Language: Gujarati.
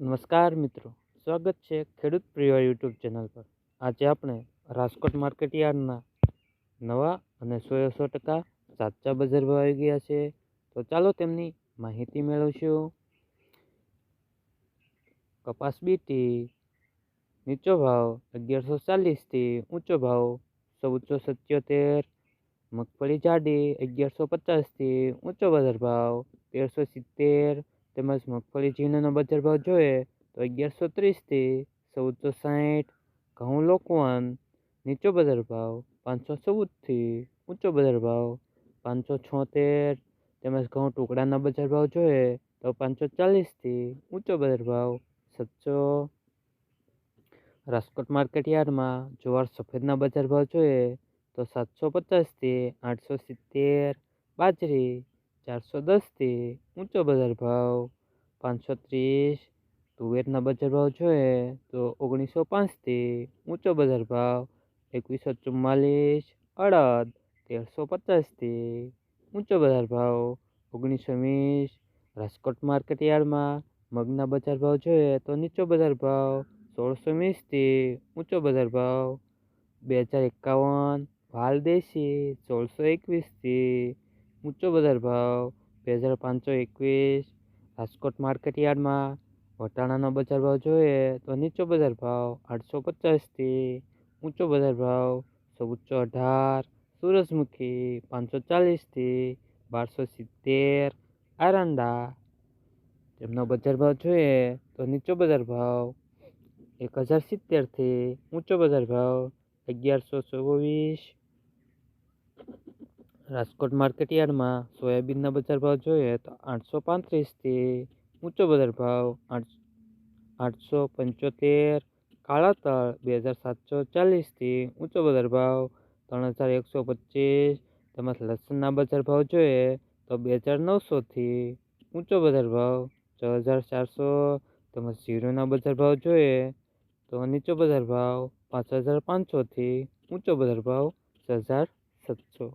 નમસ્કાર મિત્રો, સ્વાગત છે ખેડૂત પ્રિય યુટ્યુબ ચેનલ પર. આજે આપણે રાજકોટ માર્કેટ નવા અને સો સો ટકા સાચા બજાર ભાવ આવી ગયા છે. તો ચાલો તેમની માહિતી મેળવશું. કપાસ બીટી, નીચો ભાવ અગિયારસો ચાલીસથી ઊંચો ભાવ ચૌદસો સત્યોતેર. મગફળી જાડી અગિયારસો પચાસથી ઊંચો બજાર ભાવ તેરસો સિત્તેર. તેમજ મગફળી ઝીણાનો બજાર ભાવ જોઈએ તો અગિયારસો ત્રીસથી ચૌદસો સાહીઠ, ઘઉં લોકવન, નીચો બજાર ભાવ પાંચસો ચૌદથી ઊંચો બજાર ભાવ પાંચસો છોતેર, તેમજ ઘઉં ટુકડાના બજાર ભાવ જોઈએ તો પાંચસો ચાલીસથી ઊંચો બજાર ભાવ સાતસો. રાજકોટ માર્કેટ યાર્ડમાં જુવાર સફેદના બજાર ભાવ જોઈએ તો સાતસો પચાસથી આઠસો સિત્તેર, બાજરી ચારસો દસથી ઊંચો બજાર ભાવ પાંચસો ત્રીસ, તુવેરના બજાર ભાવ જોઈએ તો ઓગણીસો પાંચથી ઊંચો બજાર ભાવ, એકવીસો ચુમ્માલીસ, અડદ તેરસો પચાસથી ઊંચો બજાર ભાવ, ઓગણીસો વીસ, રાજકોટ માર્કેટ યાર્ડમાં મગના બજાર ભાવ જોઈએ તો નીચો બજાર ભાવ, સોળસો વીસથી ઊંચો બજાર ભાવ, બે હજાર એકાવન, વાલ દેશી, સોળસો એકવીસથી ઊંચો બજાર ભાવ, બે હજાર પાંચસો એકવીસ રાજકોટ માર્કેટ યાર્ડમાં વટાણાનો બજાર ભાવ જોઈએ તો નીચો બજાર ભાવ આઠસો પચાસથી ઊંચો બજાર ભાવ સૌચો અઢાર, સૂરજમુખી પાંચસો ચાલીસથી બારસો સિત્તેર આરંડા. તેમનો બજાર ભાવ જોઈએ તો નીચો બજાર ભાવ એક હજાર સિત્તેરથી ઊંચો બજાર ભાવ અગિયારસો ચોવીસ રાજકોટ માર્કેટ યાર્ડમાં સોયાબીનના બજાર ભાવ જોઈએ તો આઠસો પાંત્રીસથી ઊંચો બજાર ભાવ આઠ, આઠસો પંચોતેર, કાળા તળ બે હજાર સાતસો ચાલીસથી ઊંચો બજાર ભાવ ત્રણ હજાર એકસો પચીસ, તેમજ લસણના બજાર ભાવ જોઈએ તો બે હજાર નવસોથી ઊંચો બજાર ભાવ છ હજાર ચારસો, તેમજ જીરુના બજાર ભાવ જોઈએ તો નીચો બજાર ભાવ પાંચ હજાર પાંચસોથી ઊંચો બજાર ભાવ છ હજાર સાતસો.